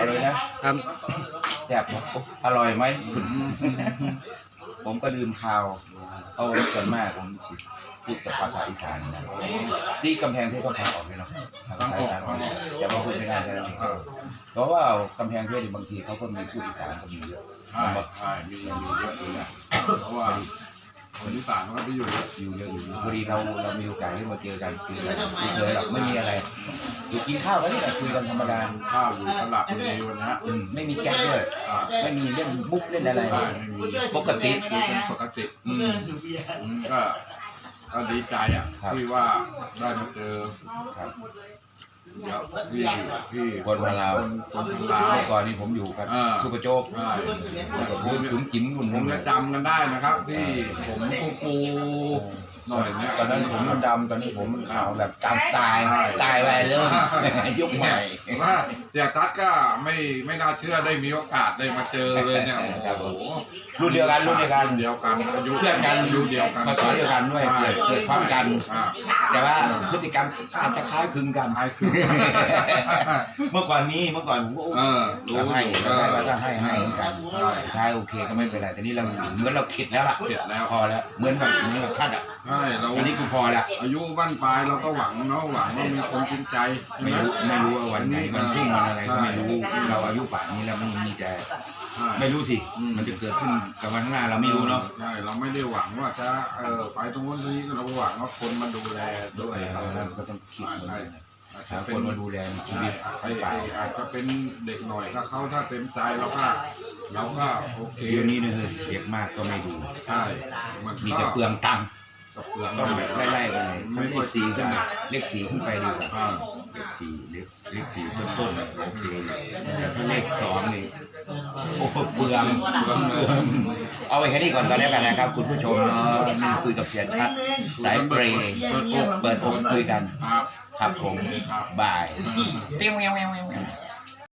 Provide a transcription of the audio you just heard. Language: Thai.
อร่อยนะครับแซ่บนะอร่อยไหมคุณผมก็ลืมข่าวเอาส่วนมากผมสิพูดภาษาอีสานนะที่กำแพงเพชรก็ฟังออกเลยเนาะภาษาอีสานออกแต่ว่าพูดไม่ได้แค่นั้นเองเพราะว่ากำแพงเพชรบางทีเขาก็มีพูดอีสานก็มีเยอะใช่ใช่มีมีเยอะเลยนะเพราะว่า คนที่ต่างมันก็ไปอยู่เยอะอยู่เยอะอยู่พอดีเราเรามีโอกาสได้มาเจอกันคุยกันเฉยๆหรอกไม่มีอะไรอยู่กินข้าวกันนี่แหละคุยกันธรรมดาข้าวอยู่ตลาดพอดีวันนี้อืมไม่มีแก๊กด้วยอ่าไม่มีเล่นบุ๊กเล่นอะไรใช่ไม่มีปกติเป็นปกติอืม อืมก็ก็ดีใจอะ ครับ ที่ว่าได้มาเจอครับ เดี๋ยวพี่พี่คนพลาวคนคนลาว เมื่อก่อนนี้ผมอยู่กับอ่าซูเปอร์โจ๊กใช่แล้วก็ผมจุ๋มจิ๋มรุ่นผมจะจำกันได้นะครับ ที่ผมฟูฟู หน่อยเนี่ยตอนนั้นผมมันดำตอนนี้ผมมันขาวแบบตามสไตล์สไตล์ไปเริ่มยุคใหม่ว่าเสียตัดก็ไม่ไม่น่าเชื่อได้มีโอกาสได้มาเจอเลยเนี่ยโอ้โหรุ่นเดียวกันรุ่นเดียวกันรุ่นเดียวกันอายุเพื่อนกันอายุเดียวกันภาษาเดียวกันด้วยเกิดเกิดพร้อมกันอ่าแต่ว่าพฤติกรรมอาจจะคล้ายคลึงกันคล้ายคลึงเมื่อก่อนนี้เมื่อก่อนผมก็เออรู้รู้ให้อยู่ก็เออก็ให้ให้เหมือนกันสุดท้ายโอเคก็ไม่เป็นไรแต่นี่เราเหมือนเราคิดแล้วล่ะเสร็จแล้วพอแล้วเหมือนแบบเหมือนกับชัดอะ ใช่เราอันนี้กูพอแล้วอายุบ้านปลายเราก็หวังเนาะหวังว่ามีคนจริงใจไม่รู้ไม่รู้ว่าวันไหนมันพุ่งมันอะไรก็ไม่รู้เราอายุป่านนี้แล้วมันมีแต่ใช่ไม่รู้สิอืมมันจะเกิดขึ้นกับวันข้างหน้าเราไม่รู้เนาะใช่เราไม่ได้หวังว่าจะเออไปตรงนู้นตรงนี้เราหวังว่าคนมาดูแลด้วยเอเราอก็ต้องคิดเหมือนกันอาจหาจะคเป็นนมาดูแลชีวิตไอ้เปล่าไอ้อาจจะเป็นเด็กหน่อยถ้าเขาถ้าเต็มใจเราก็เราก็โอเคเดี๋ยวนี้เนี่ยเด็กมากก็ไม่ดูใช่มันมีก็แต่เปลืองตังค์ กับเปลืองต้องแบบไล่ๆกันเลยถ้าเลขสี่ขึ้นมาเลขสี่ขึ้นไปดีกว่าอ่าเลขสี่เลขเลขสี่ต้นๆน่ะโอเคเลยแต่ถ้าเลขสองนี่โอ้เปลืองเปลืองเปลืองเอาไว้แค่นี้ก่อนก็แล้วกันนะครับ คุณผู้ชมเนาะนี่คุยกับเสียชัด สายเปรย์เปิดอกเปิดอกคุยกันครับครับผม ครับบายเปี้ยวแววแววแวว